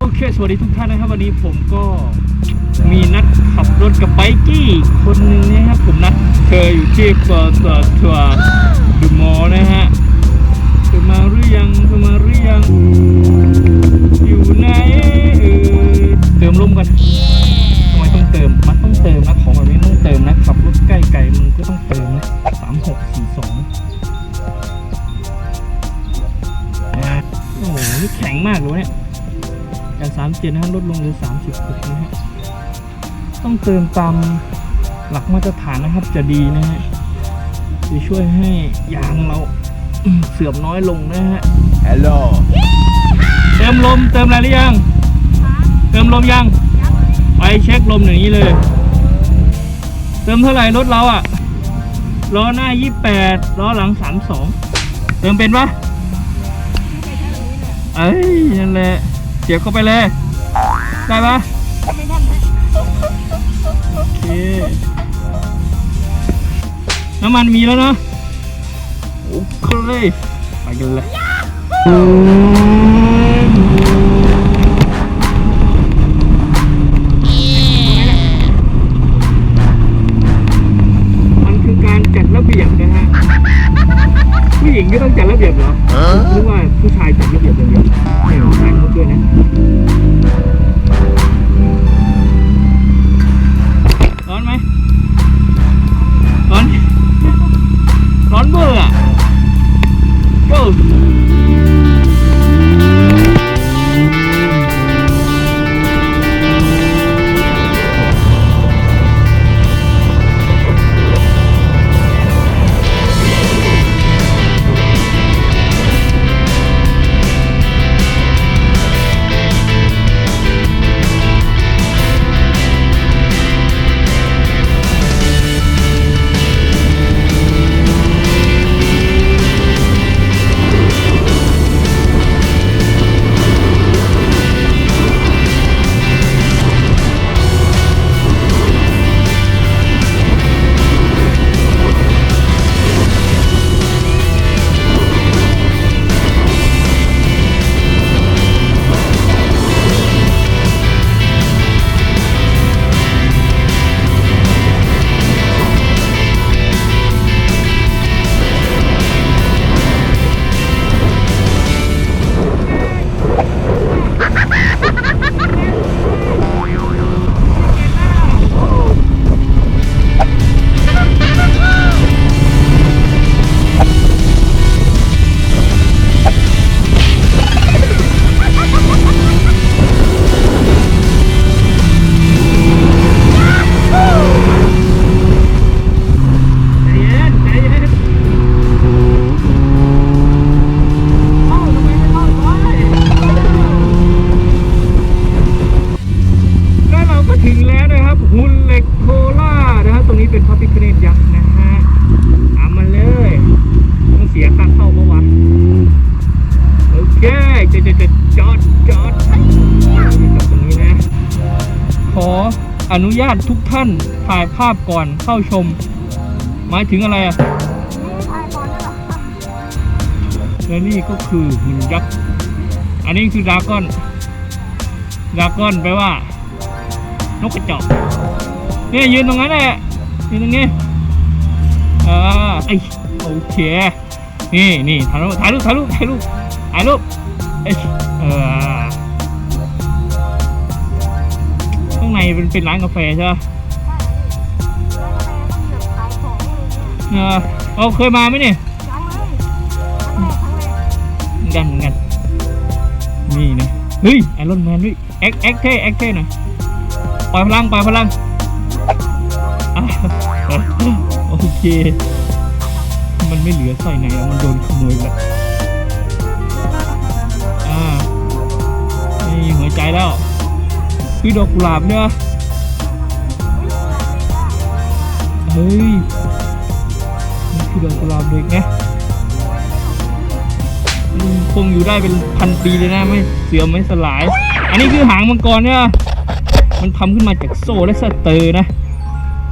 โอเค สวัสดีทุกท่านนะครับ วันนี้ผมก็มีนัดขับรถกับไบกี้ คนหนึ่งนะครับ ผมนัดเธออยู่ที่ปตทดูมอนะฮะเธอมาหรือยังเธอมาหรือยัง อยู่ไหนเออเติมลมกันทำไมต้องเติม มันต้องเติมนะ ของแบบนี้ต้องเติมนะ ขับรถใกล้ไกลมันก็ต้องเติมนะสามหกสี่สอง นี่แข็งมากเลยเนี่ยจากสามเจ็ดนะฮะลดลงเหลือสามสิบหกนะฮะต้องเติมตามหลักมาตรฐานนะครับจะดีนะฮะจะช่วยให้ยางเราเสื่อมน้อยลงนะฮะ Hello เติมลมเติมอะไรหรือยัง เติมลมยัง ไปเช็คลมอย่างนี้เลย เติมเท่าไหร่รถเราอะล้อหน้า 28ล้อหลัง 32 เติมเป็นปะ เอ้ยนั่นแหละเสียบเข้าไปเลย ได้ปะโอเคน้ำมันมีแล้วเนาะโอเคไปกันเลย ระเบียบเหรอหรือว่าผู้ชายจัดระเบียบอย่างเดียวไม่เอาผู้ชายเขาด้วยนะร้อนไหมร้อนร้อนเบอร์ เป็นพระพิฆเนศยักษ์นะฮะตามมาเลยต้องเสียค่าเข้าเมื่อวานโอเคจะจะจะจอดจอดจอดตรงนี้นะ ขออนุญาตทุกท่านถ่ายภาพก่อนเข้าชม หมายถึงอะไรอะและนี่ก็คือหุ่นยักษ์ อันนี้คือดาก้อน ดาก้อนแปลว่า นกกระจอกเนี่ยยืนตรงนั้นแหละ นตรงนี้อ่าไอยโอเค นี่นี่ถ่ายรูปถ่ายรูปถ่ายรูปถ่ายรูปถ่ายรูปเอ้ยเออข้างในเป็นเป็นร้านกาแฟใช่ไหมเออเราเคยมาไหมเนี่ยเหมือนกันเหมือนกัน นี่นะเฮ้ยไอรอนแมนด้วยแอคแอคเท่แอคเท่หน่อยปล่อยพลังปล่อยพลัง เค มันไม่เหลือใส่ไหนแล้วมันโดนขโมยแล้วอ่านี่หัวใจแล้วคือดอกกุหลาบเนี่ยเฮ้ยนี่คือดอกกุหลาบเด็กไงมันคงอยู่ได้เป็นพันปีเลยนะไม่เสื่อมไม่สลาย อันนี้คือหางมังกรเนี่ยมันทำขึ้นมาจากโซ่และสเตอร์นะ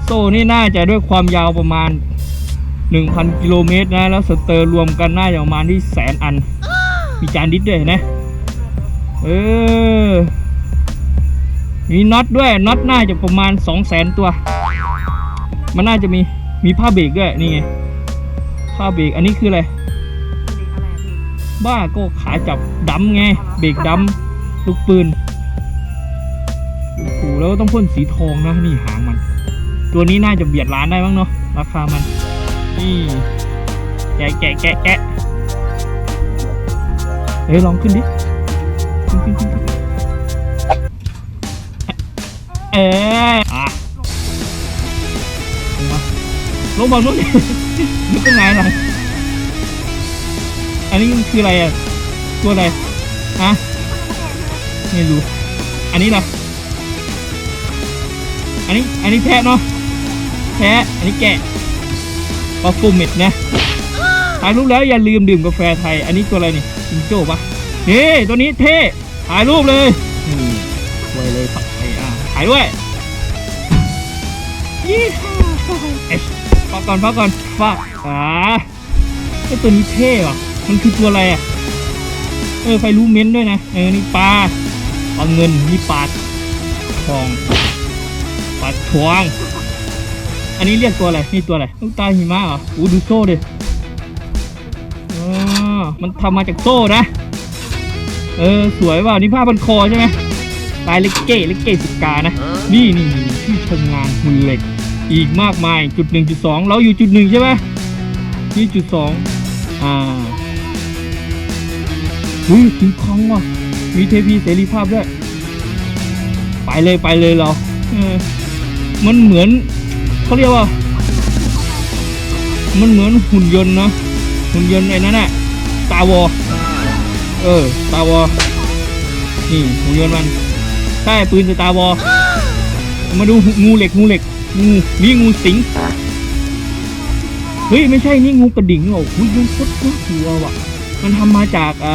โซ่นี่น่าจะด้วยความยาวประมาณ 1,000 กิโลเมตรนะ แล้วสเตอร์รวมกันน่าจะประมาณที่แสนอัน มีจานดิสด้วยนไหมเออ มีน็อตด้วย น็อตน่าจะประมาณสองแสนตัว มันน่าจะมี มีผ้าเบรกด้วย นี่ไง ผ้าเบรก อันนี้คืออะไร บ้าก็ขาจับดำไง เบรกดำลูกปืนโอ้โหแล้วต้องพ่นสีทองนะ นี่หางมัน ตัวนี้น่าจะเบียดร้านได้บ้างเนาะราคามันนี่แกะแกะแกะแกะเฮ้ยลองขึ้นดิขึ้นขึ้นขึ้นเอออะลงมาลงมาลุ้นมันเป็นไงล่ะอันนี้มันคืออะไรอะตัวอะไรฮะไม่รู้อันนี้ล่ะอันนี้อันนี้แพะเนาะ แพะอันนี้แกะปลาฟูมิดนะถ่ายรูปแล้วอย่าลืมดื่มกาแฟไทย อันนี้ตัวอะไรนี่จิงโจ้ปะเฮ้ตัวนี้เท่ถ่ายรูปเลยอืมไว้เลยปักไปอะถ่ายด้วยยี่ห้าเอ๊ะพักก่อนพักก่อนฟักอ่าไอตัวนี้เท่ว่ะมันคือตัวอะไรอะเออใครรู้เม้นต์ด้วยนะเออนี่ปลาปลาเงินนี่ปลาทองปลาทวง อันนี้เรียกตัวอะไร นี่ตัวอะไรลูกตาหิมะเหรออู้ดูโซ่ดิอ๋อมันทำมาจากโซ่นะ เออ สวยว่ะนี่ผ้าพันคอใช่ไหมลายเล็กเก้เล็กเก้สิกานะนี่นี่นี่ที่ชมงานหุ่นเหล็ก อีกมากมายจุดหนึ่งจุดสองเราอยู่จุดหนึ่งใช่ไหมนี่จุดสองอ่าเฮ้ยถึงคองว่ะ มีเทพีเสรีภาพด้วย ไปเลยไปเลยเรา เออ มันเหมือน เขาเรียกว่า มันเหมือนหุ่นยนต์เนาะหุ่นยนต์ไอ้นั่นแหละตาวอเออตาวอนี่หุ่นยนต์มันใช่ปืนสตาวอมาดูงูเหล็กงูเหล็กงูนี่งูสิงเฮ้ยไม่ใช่นี่งูกระดิ่งหรอกหุ้ยมันโคตรน่ากลัวว่ะ มันทำมาจากอ่า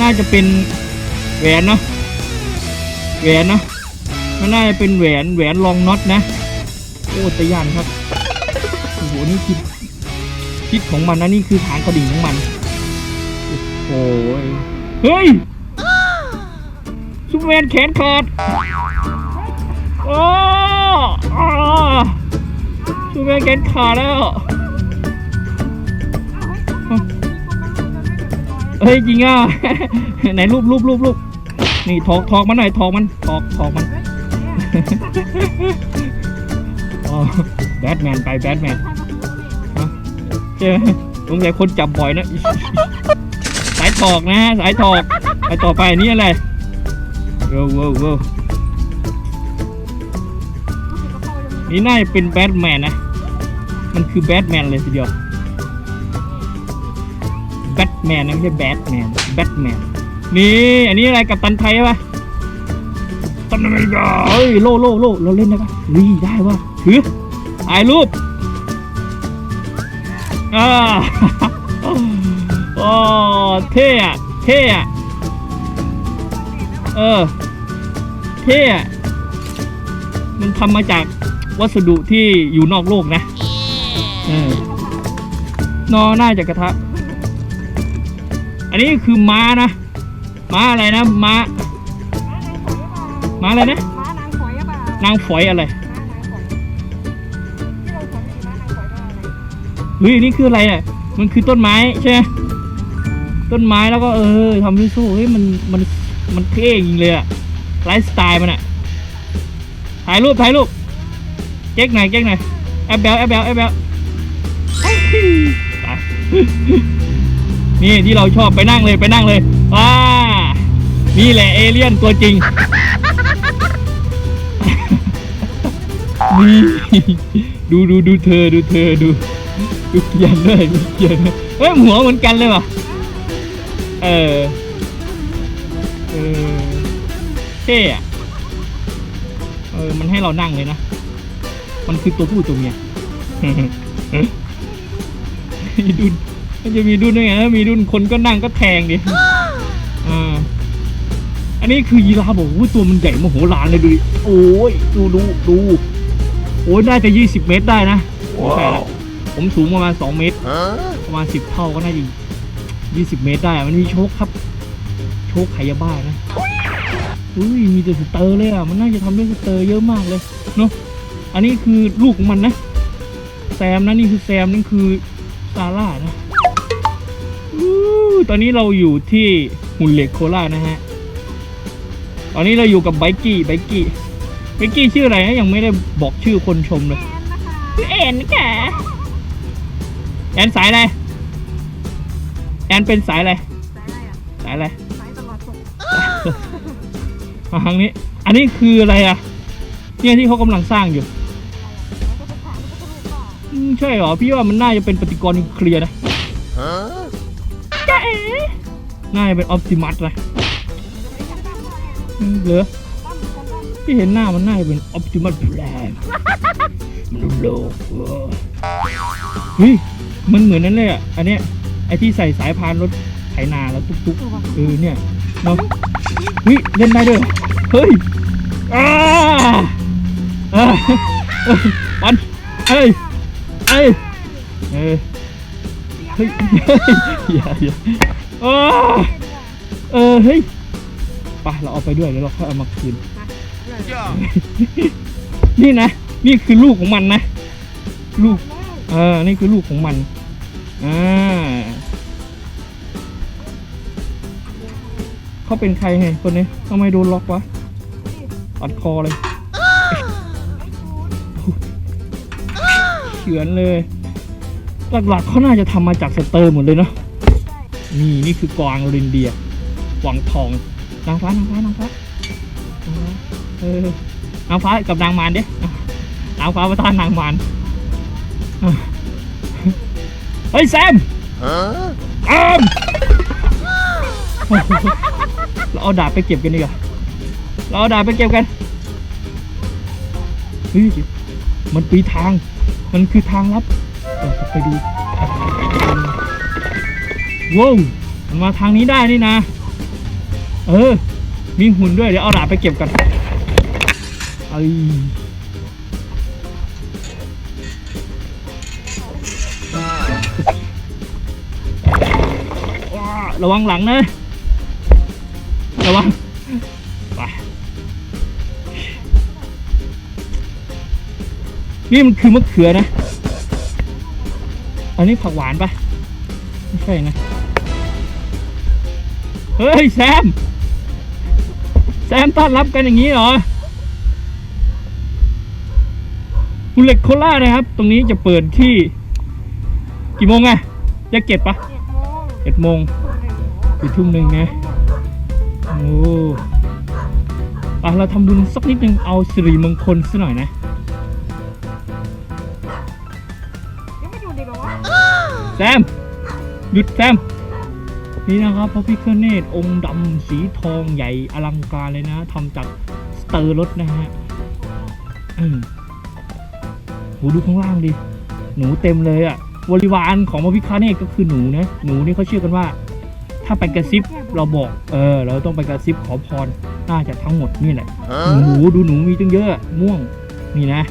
น่าจะเป็นแหวนเนาะแหวนเนาะมันน่าจะเป็นแหวนแหวนรองน็อตนะ โอ้ตะยานครับโอ้โหนี่คิดคิดของมันนะนี่คือฐานกระดิ่งของมันโอ้ยเฮ้ยซูเปอร์แมนแขนขาดโอ้ซูเปอร์แมนแขนขาดแล้วเฮ้ยจริงอะไหนรูปรูปรูปรูปนี่ถอกถอกมันหน่อยถอกมันถอกถอกมัน แบทแมนไปแบทแมนใช่ไหมสงสัยคนจับบ่อยนะ สายถอกนะ สายถอกไปต่อไปนี่อะไรเว้าวว้าวว้าวนี่น่าจะเป็นแบทแมนนะ มันคือแบทแมนเลยทีเดียว แบทแมนนะไม่ใช่แบทแมน แบทแมน นี่ อันนี้อะไรกับตันไทยปะตันอเมริกาเฮ้ยโล่โล่โล่เราเล่นได้ปะรีได้วะ ถือถ่ายรูปอ่าโอ้เท่อะเท่อะเออ เท่อะมันทำมาจากวัสดุที่อยู่นอกโลกนะเออนอน่าจะกระทะ อันนี้คือม้านะ ม้าอะไรนะ ม้า ม้าอะไรนะม้านางฝอยหรือเปล่านางฝอยอะไร เฮ้ยนี่คืออะไรอะมันคือต้นไม้ใช่ไหมต้นไม้แล้วก็เออทำด้วยโซ่เฮ้ยมันมันมันเท่จริงเลยอะไลฟ์สไตล์มันอะถ่ายรูปถ่ายรูปเจ๊กหนเจ๊กหน่อยแอบเบลแอบเบลแอบเบลไปนี่ที่เราชอบไปนั่งเลยไปนั่งเลยว้านี่แหละเอเลี่ยนตัวจริงนี่ดูดูดูเธอดูเธอดู ดูเกียนด้วยดูเกียนด้วยเอ้ยหัวเหมือนกันเลยว่ะเออเออเท่อะเออมันให้เรานั่งเลยนะ มันคือตัวผู้ตัวเมียมีดุนมันจะมีดุนได้ไงถ้ามีดุนคนก็นั่งก็แทงดิอ่าอันนี้คือยีราฟบอกว่าตัวมันใหญ่มโหฬารเลยดูดิโอ้ยดูดูดูโอ้ยน่าจะยี่สิบเมตรได้นะไม่ใช่ละ ผมสูงประมาณสองเมตร ประมาณสิบเท่าก็น่าจะยี่สิบเมตรได้อะมันมีโชคครับโชโชคไขยาบ้านะอุ้ยมีแต่สเตอร์เลยอะ มันน่าจะทำด้วยสเตอร์เยอะมากเลยเนาะ อันนี้คือลูกของมันนะ แซมนะนี่คือแซมนั่นคือซาร่านะอู้ตอนนี้เราอยู่ที่หุ่นเหล็กโคราชนะฮะ ตอนนี้เราอยู่กับไบกี้ไบกี้ไบกี้ชื่ออะไรนะยังไม่ได้บอกชื่อคนชมเลยแอนนะคะชื่อ แอนค่ะแอนสายอะไร แอนเป็นสายอะไร สายอะไรอะสายอะไร สายตลอดส่งมาทางนี้ อันนี้คืออะไรอะ เนี่ยที่เขากำลังสร้างอยู่แล้วก็จะถามแล้วก็จะรู้ว่าอืมใช่เหรอ พี่ว่ามันน่าจะเป็นปฏิกรณ์นิวเคลียร์นะจ้าเอ๋น่าจะเป็นออ t ติมัสนะจะไม่ได้ตั้งว่าเนี่ยอืมเหรอตั้งเหมือนกันตั้งพี่เห็นหน้ามันน่าจะเป็นออ t ติมัสแพลนมันโลกเว้ยเฮ้ย มันเหมือนนั้นเลยอะ อันเนี้ยไอที่ใส่สายพานรถไถนาแล้วตุ๊กคือว่าๆเออเนี่ยเนาะเฮ้ยเล่นได้ด้วยเหรอเฮ้ยอ้าอ่าเอ้ยปันเอ้ยเอ้ยเออเฮ้ยอย่าอย่าอ้าเออเฮ้ยไปเราเอาไปด้วยแล้วเราค่อยเอามาคืน นี่นะ นี่คือลูกของมันนะ ลูกเออนี่คือลูกของมันอ่าเขาเป็นใครไงคนนี้ทำไมโดนล็อกวะปัดคอเลยเฉือนเลย หลักๆเขาน่าจะทำมาจากสเตอร์หมดเลยเนาะนี่นี่คือกวางรินเดียกวางทองนางฟ้านางฟ้านางฟ้านางฟ้าเออนางฟ้ากับนางมารเด้นางฟ้าประทานนางมาร เฮ้ยแซมแซมโอ้โหเราเอาดาบไปเก็บกันดีกว่าเราเอาดาบไปเก็บกันเฮ้ยมันปีทาง มันคือทางลับเราจะไปดูว้าวมันมาทางนี้ได้นี่นะ เออ มีหุ่นด้วยเดี๋ยวเอาดาบไปเก็บกันไอ้ ระวังหลังนะ ระวัง ไป นี่มันคือมะเขือนะ อันนี้ผักหวานปะไม่ใช่นะ เฮ้ย แซม แซมต้อนรับกันอย่างนี้เหรอคุณเหล็กโครานะครับ ตรงนี้จะเปิดที่ กี่โมงอะจะเก็บปะเจ็ดโมง อ้โหถึงทุ่มหนึ่งนะ โอ้ไปเราทำบุญสักนิดนึงเอาสิริมงคลซะหน่อยนะยังไม่อยู่ดีแบบว่าแซม หยุดแซม นี่นะครับพระพิฆเนศองค์ดำสีทองใหญ่อลังการเลยนะทำจากสเตอร์รถนะฮะอืมโหดูข้างล่างดิ หนูเต็มเลยอะบริวารของพระพิฆเนศก็คือหนูนะ หนูนี่เขาเชื่อกันว่า ถ้าไปกระซิบเราบอก เออ เราต้องไปกระซิบขอพรน่าจะทั้งหมดนี่แหละหนูดูหนูมีตั้งเยอะ ม่วงนี่นะ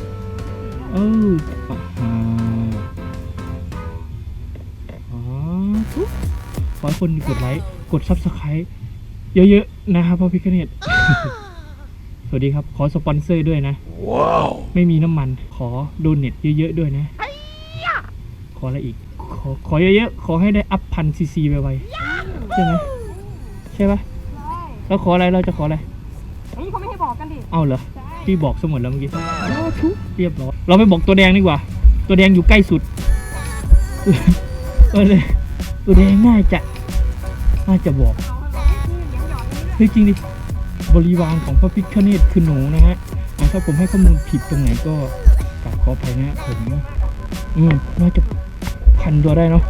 เอออ่าอ๋อขอให้คนกดไลค์ กดซับสไครต์เยอะๆ นะครับพ่อพิคเนตสวัสดีครับ ขอสปอนเซอร์ด้วยนะ ว้าว ไม่มีน้ำมัน ขอโดเน็ตเยอะๆ ด้วยนะ ขออะไรอีก ขอขอเยอะๆ ขอให้ได้อัพพันซีซีไวๆ ใช่ไหมใช่ปะใช่แล้วขออะไรเราจะขออะไรอันนี้เขาไม่ให้บอกกันดิเอาเหรอใช่พี่บอกสมดแล้วเมื่อกี้เรียบร้อยเราไปบอกตัวแดงดีกว่า ตัวแดงอยู่ใกล้สุดเออเลยตัวแดงน่าจะน่าจะบอกเราให้บอกให้คือเหลียงหยอดนี่นะเฮ้ยจริงดิบริวารของพระพิฆเนศคือหนูนะฮะอะถ้าผมให้ข้อมูลผิดตรงไหนก็กราบขออภัยนะฮะผมอืมน่าจะพันตัวได้เนาะ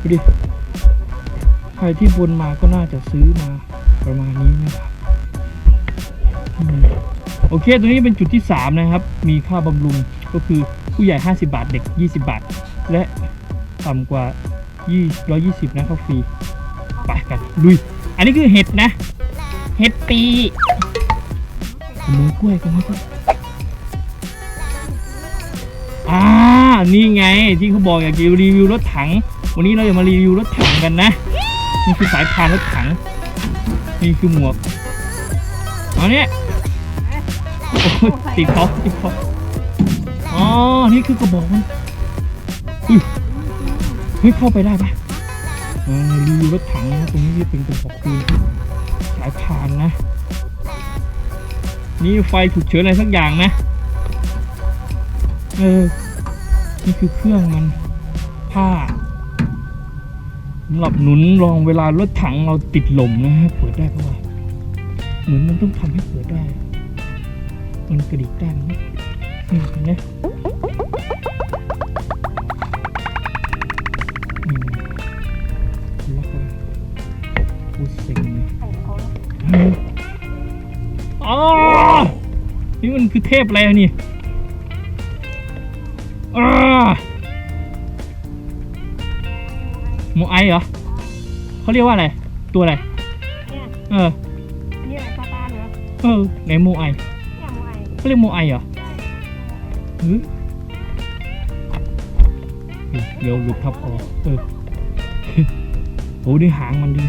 ดูดิใค รที่บนมาก็น่าจะซื้อมาประมาณนี้นะครับโอเคตัวนี้เป็นจุดที่ 3 นะครับ มีค่าบำรุงก็คือผู้ใหญ่ 50 บาท เด็ก 20 บาท และต่ำกว่า 120 นะเข้าฟรี ไปกันลุย อันนี้คือเห็ดนะ เห็ดปีขโมยกล้วยขโมยกล้วยอ่า นี่ไงที่เขาบอกอยากจะรีวิวรถถัง วันนี้เราจะมารีวิวรถถังกันนะ นี่คือสายพานรถถัง นี่คือหมวก เอาเนี่ยโอ้ยติดคอติดคออ๋อ นี่คือกระบอกมันอุ้ยเฮ้ยเข้าไปได้ปะเออรีวิวรถถังนะตรงนี้เป็นกระบอกปืนสายพานนะ นี่ไฟฉุกเฉินอะไรสักอย่างนะ เออ นี่คือเครื่องมันผ้า สำหรับหนุนรองเวลารถถังเราติดลมนะฮะเปิดได้ปะวะเหมือนมันต้องทำให้เปิดได้ มันกระดิกได้ไหมนี่เห็นไหมอืมล็อกไว้พูดเซ็งเลยใส่เขาเฮ้ยอ๋อนี่มันคือเทพอะไรอะนี่ ไอเหรอเขาเรียกว่าอะไร ตัวอะไร เนี่ยเออนี่แหละซาตานเหรอเออไหนโมไอเนี่ยโมไอเขาเรียกโมไอเหรอเฮ้ยเดี๋ยวหลุดทับคอเออโอ้ดูหางมันดิ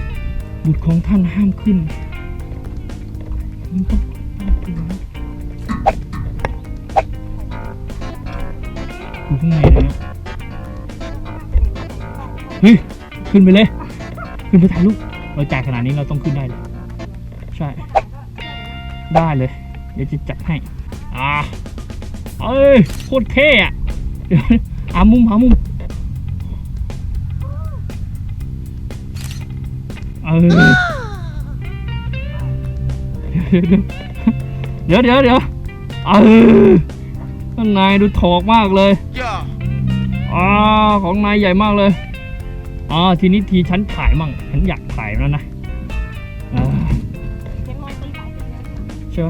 บุตรของท่านห้ามขึ้นมันต้องอยู่ข้างในนะเฮ้ย ขึ้นไปเลย ขึ้นไปถ่ายรูปเราจ่ายขนาดนี้เราต้องขึ้นได้เลย ใช่ ได้เลย เดี๋ยวจะจัดให้ อ่าเอ้ยโคตรเท่อะเดี๋ยวหามุมหามุมเออเดี๋ยวเดี๋ยวเดี๋ยวเออข้างในดูถอกมากเลย Yeah. อ่า ของนายใหญ่มากเลย อ่าทีนี้ทีฉันถ่ายมั่งฉันอยากถ่ายแล้วนะเห็นรอยตีสายตีเลยใช่ไหม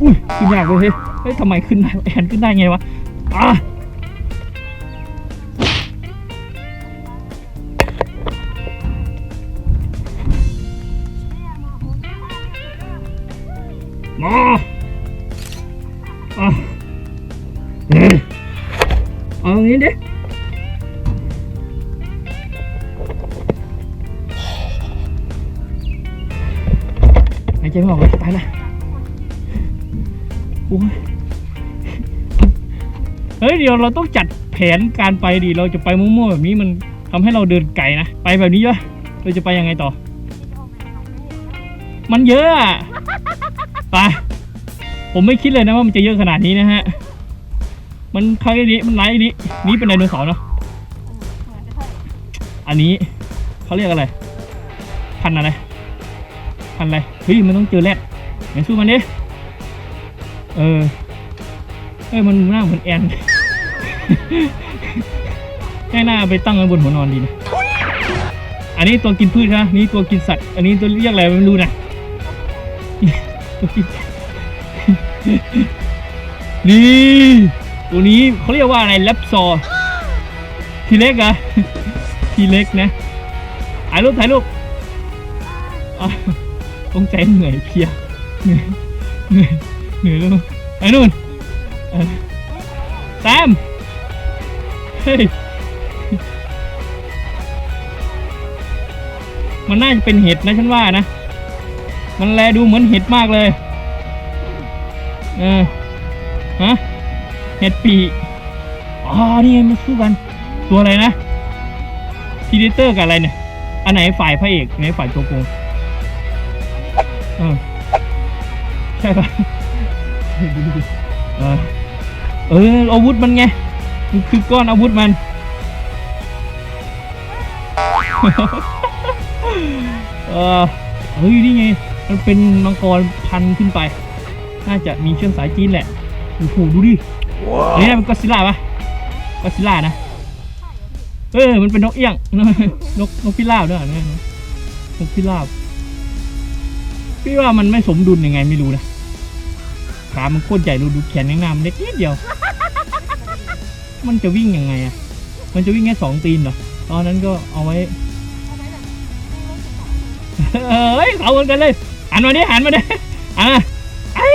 อุ้ยขึ้นยากเลยเฮ้ยเฮ้ยทำไมขึ้นได้แอนขึ้นได้ไงวะอะมาอะเฮ้ยเอาอย่างนี้ดิ ใจไม่ออกเลยตายละโอ้ยเฮ้ยเดี๋ยวเราต้องจัดแผนการไปดิเราจะไปมั่วๆแบบนี้มันทำให้เราเดินไกลนะ ไปแบบนี้วะเราจะไปยังไงต่อ มันเยอะอะไปผมไม่คิดเลยนะว่ามันจะเยอะขนาดนี้นะฮะ มันครั้งนี้มันไลนี้นี่เป็นไดโนเสาร์เนาะอันนี้เขาเรียกอะไร พันอะไร พันอะไร เฮ้ยมันต้องเจอแรดไหนสู้มันดิเออเอ้ยมันหน้าเหมือนแอนแค่หน้าไปตั้งไว้บนหัวนอนดีนะอันนี้ตัวกินพืชนะนี่ตัวกินสัตว์ อันนี้ตัวเรียกอะไรไม่รู้นะตัวกินนี่ตัวนี้เขาเรียกว่าอะไรแลปซอร์ทีเล็กอะทีเล็กนะถ่ายรูปถ่ายรูป ต้องใจเหนื่อยเพียเหนื่อยเหนื่อยเหนื่อยแล้วไอ้นู่นแซมเฮ้ยมันน่าจะเป็นเห็ดนะฉันว่านะ มันแลดูเหมือนเห็ดมากเลย เออ ฮะ เห็ดปีอ๋อ นี่ไงมาสู้กัน ตัวอะไรนะพีเดเตอร์กับอะไรเนี่ย อันไหนฝ่ายพระเอกอันไหนฝ่ายตัวโกง ออใช่ปะดูดิเออเอออาวุธมันไงมันคือก้อนอาวุธมัน เออเฮ้ยนี่ไง มันเป็นมังกรพันขึ้นไป น่าจะมีเชื้อสายจีนแหละโอ้โหดูดิ Wow. นี่มันก็อดซิลล่าปะก็อดซิลล่านะ เออ มันเป็นนกเอี้ยง นกนกพิราบด้วยนะนกพิราบ พี่ว่ามันไม่สมดุลยังไงไม่รู้นะขามันโคตรใหญ่ดูดูแขนข้างหน้ามันเล็กนิดเดียว มันจะวิ่งยังไงอะ มันจะวิ่งแค่สองตีนเหรอ ตอนนั้นก็เอาไว้เฮ้ยเขาเหมือนกันเลย หันมาดิหันมาดิอะไอ้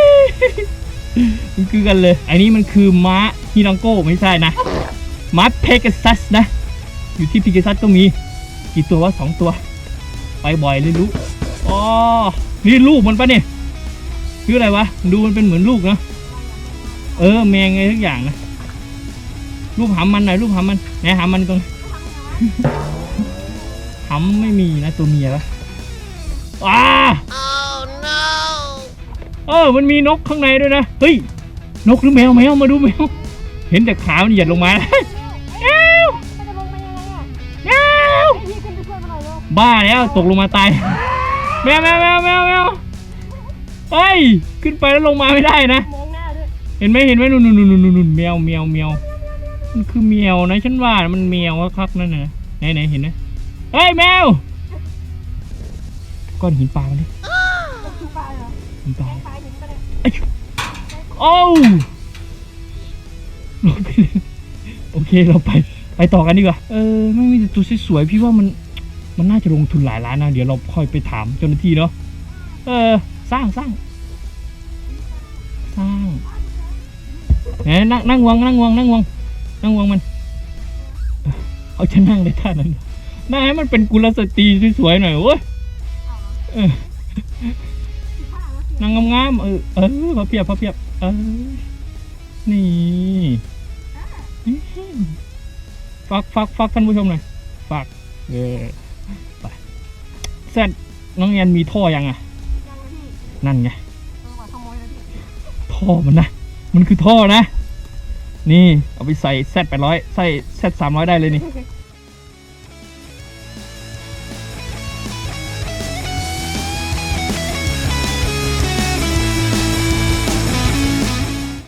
มันคือกันเลย อันนี้มันคือม้าฮิรังโก้ไม่ใช่นะ ม้าเพกัสซัสนะ อยู่ที่พิกัสซัสก็มี กี่ตัววะสองตัว ไปบ่อยเลยรู้อ๋อ นี่ลูกมันปะเนี่ยคืออะไรวะ ดูมันเป็นเหมือนลูกนะเออแมงไงทุกอย่างนะรูปหำมันหน่อยรูปหำมันไหนหำมันตรงหำไม่มีนะตัวเมียปะอ้าเออมันมีนกข้างในด้วยนะเฮ้ยนกหรือแมวแมวมาดูแมวเห็นแต่ขามันเหยียดลงมาแมวมันจะลงมายังไงอะแมวให้พี่ขึ้นไปช่วยมันหน่อยเร็วบ้าแล้วตกลงมาตาย แมวแมวแมวแมวแมวเฮ้ย ขึ้นไปแล้วลงมาไม่ได้นะ มองหน้าด้วยเห็นไหมเห็นไหมนู่นนู่นนู่นนู่นนู่นแมวแมวแมวมันคือแมวนะฉันว่ามันแมวคักๆนั่นนะไหนไหนเห็นไหมเฮ้ยแมวก้อนหินปลามันดิมันคือปลาเหรอหินปลาแกงปลาหินปะเนี่ยโอ้วลงไปเลยโอเคเราไป ไปต่อกันดีกว่าเออไม่มีแต่ตัวสวยๆพี่ว่ามัน มันน่าจะลงทุนหลายล้านนะเดี๋ยวเราค่อยไปถามเจ้าหน้าที่เนาะเออสร้างสร้างสร้างไหนนั่งนั่งวางนั่งวางนั่งวางนั่งวางมันเอาจะนั่งในท่านั้นนั่งให้มันเป็นกุลสตรีสวยๆหน่อยโอ้ยเออนางงามๆเออเออพอเพียบพอเพียบเออนี่ฝากฝากฝากท่านผู้ชมหน่อยฝากเออ ซดน้องแอนมีท่อยังอะยังเลยพี่นั่นไงเออว่าขโมยแล้วพี่ท่อมันนะ มันคือท่อนะ นี่เอาไปใส่แซดแปดร้อยใส่แซดสามร้อยได้เลยนี่เ